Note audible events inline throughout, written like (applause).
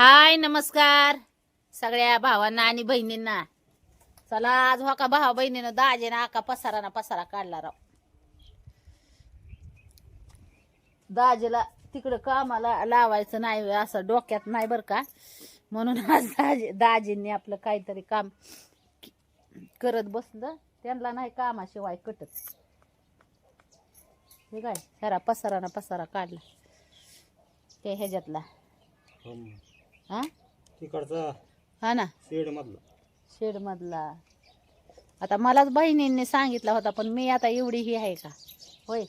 हाय नमस्कार. सगळ्या भावांना आणि बहिणींना. चला आज हो का भावा बहिणीनं दाजेनं आका पसारा ना पसारा काढला राव. दाजेला तिकडं कामाला लावायचं नाही असं डोक्यात नाही बरं का. म्हणून आज दाजे दाजींनी आपलं काहीतरी काम करत बसलं. त्यांना नाही कामाशिवाय कटत. हे काय सारा पसारा ना पसारा काढला. ते ह्याच्यातला. हा? तिकडचा हा ना? शेड मधला. शेड मधला. आता मलाच बहिणींनी सांगितला होता पण मी आता एवढी ही आहे का? होय.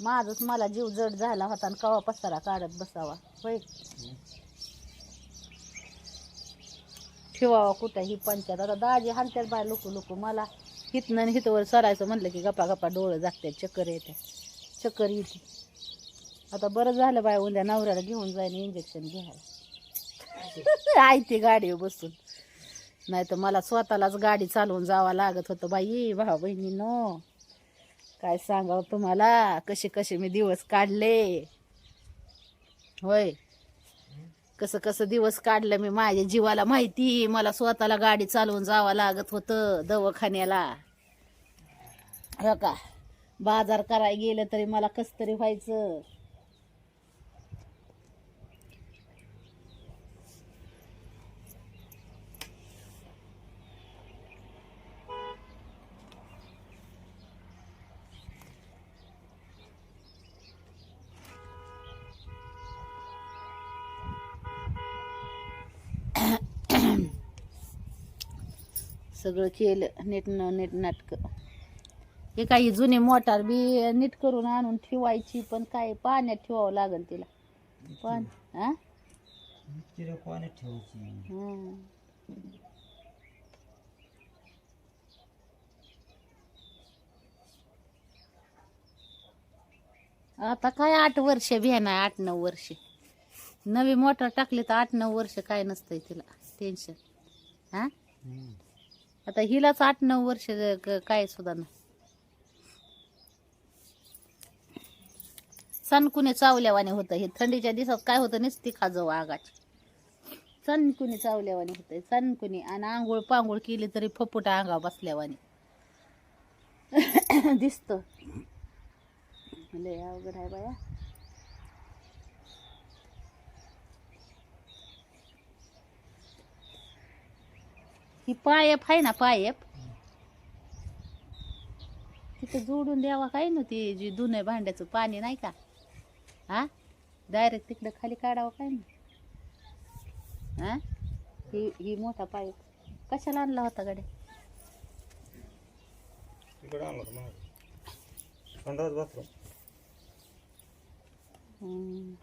माझच मला जीव जड झाला होता आणि कवा पसारा काढत बसावा. होय. ठेवावा कुठं ही पंचायत. आता दाजी हालत्यात बाय लोक लोक. मला हितनं आणि हितवर सरायचं म्हणलं की गप्पा गप्पा डोळं जागतात चक्कर येते चक्कर येते. आता बरं झालं बाय उद्या नवऱ्याला घेऊन जाईन इंजेक्शन घ्यायला. (laughs) आयते गाडीवर बसून. नाही तर मला स्वतःलाच गाडी चालवून जावं लागत होतं बाई भाऊ बहिणीनो. काय सांगावं तुम्हाला? कसे कसे मी दिवस काढले. होय. कसं कसं दिवस काढलं मी माझ्या जीवाला माहिती. मला स्वतःला गाडी चालवून जावं लागत होतं दवाखान्याला. हो का? बाजार करायला गेलं तरी मला कस तरी व्हायचं. सगळं केलं नीट न नीट नाटकं. हे काही जुनी मोटार बी नीट करून आणून ठेवायची पण काय पाण्यात ठेवावं लागेल तिला. पण हा पाण्यात ठेवायची. हं. आता काय आठ वर्ष बी नाही आठ नऊ वर्ष. नवी मोटर टाकली तर आठ नऊ वर्ष काय नसतंय तिला टेन्शन हा. आता हिलाच आठ नऊ वर्ष काय सुद्धा ना सणकुने चावल्यावाने होतं हे. थंडीच्या दिवसात काय होतं नुसती खाजव आगाची. सणकुनी चावल्यावाने होतं सणकुनी आणि आंघोळ पांघोळ केली तरी फपुटा अंगा बसल्यावाने. (coughs) दिसत. लय अवघड आहे बाया. ही पायप आहे ना पायप. तिथं जोडून द्यावा काय ना ती जी धुणं भांड्याचं पाणी नाही का? हा? डायरेक्ट तिकडं खाली काढावं काय ना? हा? ही ही मोठा पाईप कशाला आणला होता गाड्या? तिकडे आणला होता मागे संडास बाथरूम हम्म.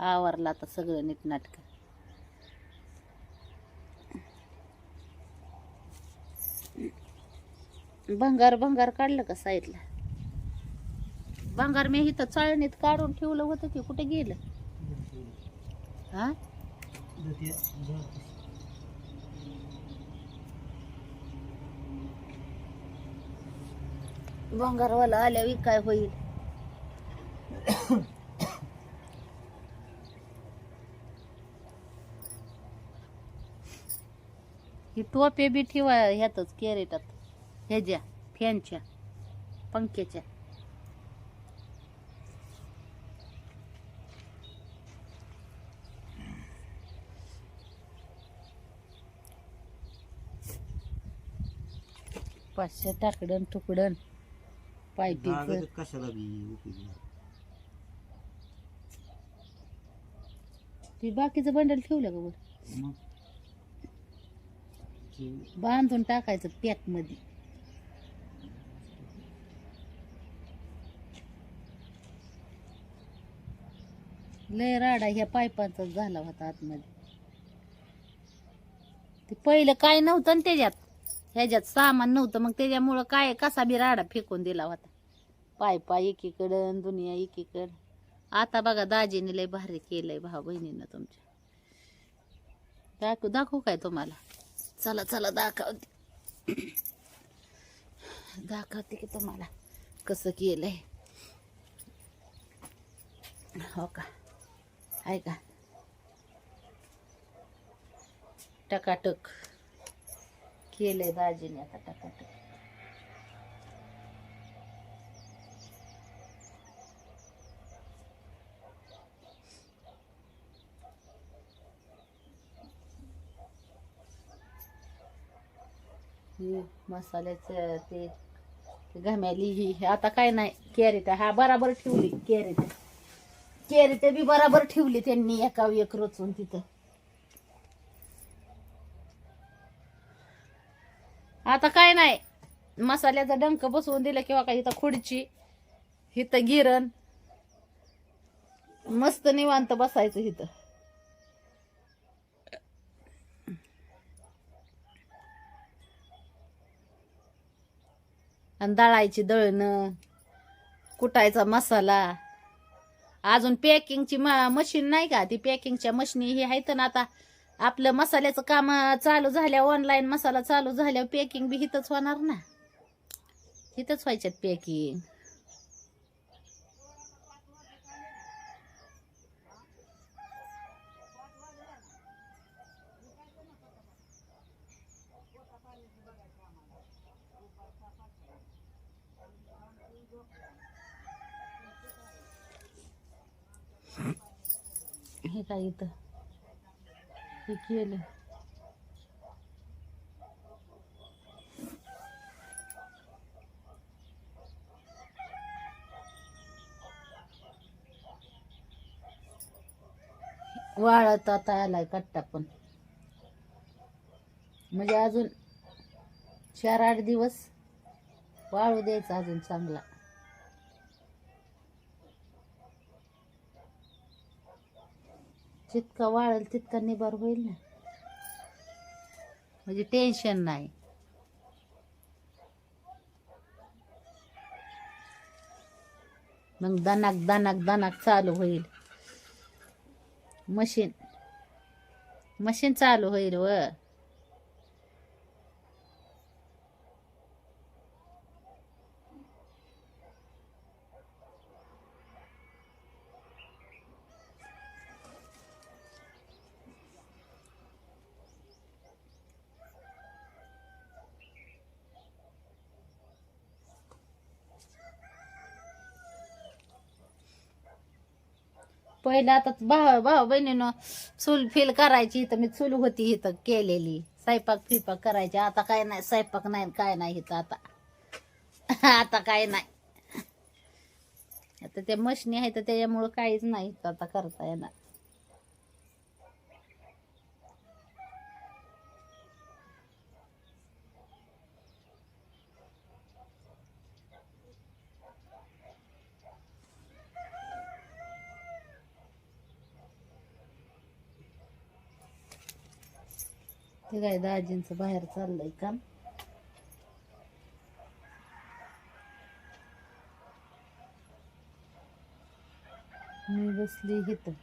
आवरला आता सगळं नीटनाटक भंगार भंगार काढलं का साईडला? भंगार मी इथं चाळणीत काढून ठेवलं होतं की कुठे गेलं? हा? भंगारवाला आल्यावर काय होईल? टोपे बी ठेवा ह्यातच कॅरेटात. ह्याच्या फॅनच्या पंख्याच्या. पाचशे टाकडन तुकडन पायपीचं. जागा कशाला. ती बाकीचं बंडल ठेवलं का वर मग बांधून टाकायचं पॅकमध्ये लय राडा ह्या पायपांचा झाला होता आतमध्ये. ते पहिलं काय नव्हतं ना त्याच्यात. ह्याच्यात सामान नव्हतं मग त्याच्यामुळं काय कसा बी राडा फेकून दिला होता. पायपा एकीकडं दुनिया एकीकडं. आता बघा दाजीने लय भारी केलंय भाऊ बहिणीनं तुमच्या. दाखवू दाखवू काय तुम्हाला? चला चला दाखवते दाखवते की तुम्हाला कसं केलंय. हो का? आहे का? टकाटक. केलंय दाजीने आता टकाटक. ही मसाल्याचं ते ते घम्याली ही आता काय नाही कॅरेट हा बराबर ठेवली कॅरेट कॅरेट बी बराबर ठेवली त्यांनी एका एक रचून तिथं. आता काय नाही मसाल्याचा डंक बसवून दिला किंवा काय इथं खुर्ची इथं गिरण. मस्त निवांत बसायचं इथं. आणि दळायची दळणं कुटायचा मसाला. अजून पॅकिंगची मशीन नाही का? ती पॅकिंगच्या मशीनी हे आहेत ना आता आपलं मसाल्याचं काम चालू झाल्या ऑनलाईन मसाला चालू झाल्यावर पॅकिंग बी हिथंच होणार ना? हिथंच व्हायच्यात पॅकिंग हे काय इथं? हे केलं. वाळत आता आलाय कट्टा पण. म्हणजे अजून चार आठ दिवस वाळू द्यायचा अजून चांगला. जितका वाळेल तितका निबार होईल ना. म्हणजे टेन्शन नाही. मग दनाक दनाक दनाक चालू होईल. मशीन मशीन चालू होईल व. पहिले आता भाऊ भाऊ बहिणीनं चूल फिल करायची तर मी चूल होती इथं केलेली. स्वयंपाक फिपाक करायची. आता काय नाही स्वयंपाक नाही काय नाही इथं आता. आता काय नाही. आता ते मशनी आहे तर त्याच्यामुळं काहीच नाही इथं आता करता येणार. ते काय दाजींचं बाहेर चाललंय काम. मी बसली इथं.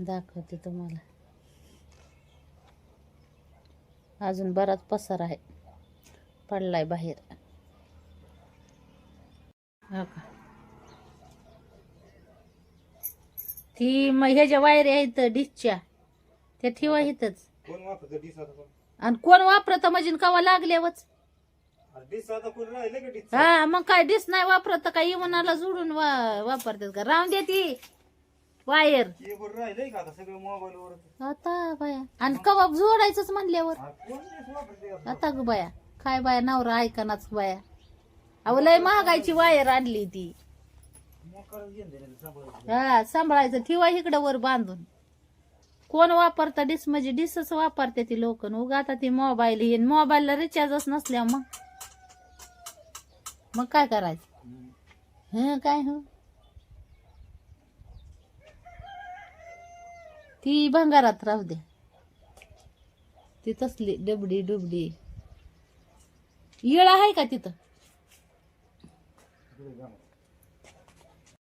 दाखवते तुम्हाला. अजून बराच पसार आहे. पडलाय बाहेर. हो का? ती मग ह्याच्या वायऱ्या आहेत डिशच्या त्या ठेवा इथंच. कोण वापरतं डिस आता कोण? आणि कोण वापरत म्हणजे कवा लागल्यावच. अरे डिस आता कोण राहिलं का डिस हा मग काय डिस नाही वापरत काय इवनाला जोडून वा वापरतात का? राहून दे ती वायर. का आता सगळं मोबाईल वर आता बाया आणि कवा जोडायचंच म्हणल्यावर. कोण डिस वापरते आता? आता ग बाया काय बाया नवरा ऐकनाच बाया. अहो लय महागायची वायर आणली ती. दे. हा सांभाळायचं. ठेवा इकडं वर बांधून. कोण वापरता डिस म्हणजे डिसच वापरते ती लोक. उगा आता ती मोबाईल हे मोबाईलला रिचार्जच नसल्या मग. मग काय करायचं. हं काय हो? ती भंगारात राहू द्या ती तसली डबडी डुबडी. येळ आहे का तिथं? तिकडे जा मग.